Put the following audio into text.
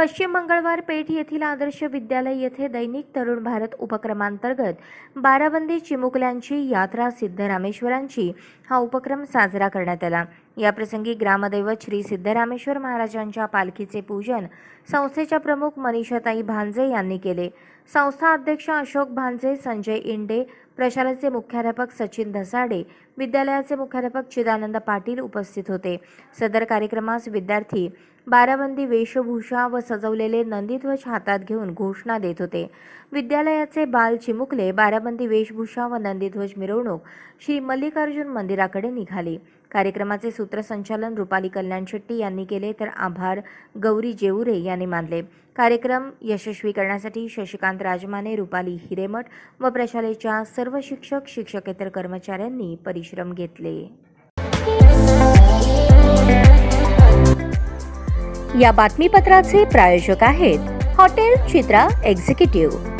पश्चिम मंगळवार पेठ येथील आदर्श विद्यालय येथे दैनिक तरुण भारत उपक्रमांतर्गत बाराबंदी चिमुकल्यांची यात्रा सिद्धरामेश्वरांची हा उपक्रम साजरा करण्यात आला. याप्रसंगी ग्रामदैवत श्री सिद्धरामेश्वर महाराजांच्या पालखीचे पूजन संस्थेच्या प्रमुख मनीषाताई भांजे यांनी केले. संस्था अध्यक्ष अशोक भांजे संजय इंडे प्रशालेचे मुख्याध्यापक सचिन धसाडे विद्यालयाचे मुख्याध्यापक चिदानंद पाटील उपस्थित होते. सदर कार्यक्रमास विद्यार्थी बाराबंदी वेशभूषा व सजवलेले नंदीध्वज हातात घेऊन घोषणा देत होते. विद्यालयाचे बाल चिमुकले बाराबंदी वेशभूषा व नंदीध्वज मिरवणूक श्री मल्लिकार्जुन मंदिराकडे निघाली. कार्यक्रमाचे सूत्र सूत्रसंचालन रुपाली कल्याण शेट्टी यांनी केले तर आभार. गौरी जेऊरे यांनी मानले. कार्यक्रम यशस्वी करण्यासाठी शशिकांत राजमाने रुपाली हिरेमठ व प्रशालेच्या सर्व शिक्षक शिक्षकेतर कर्मचाऱ्यांनी परिश्रम घेतले. या बातमीपत्राचे प्रायोजक आहेत हॉटेल चित्रा एक्झिक्युटिव्ह.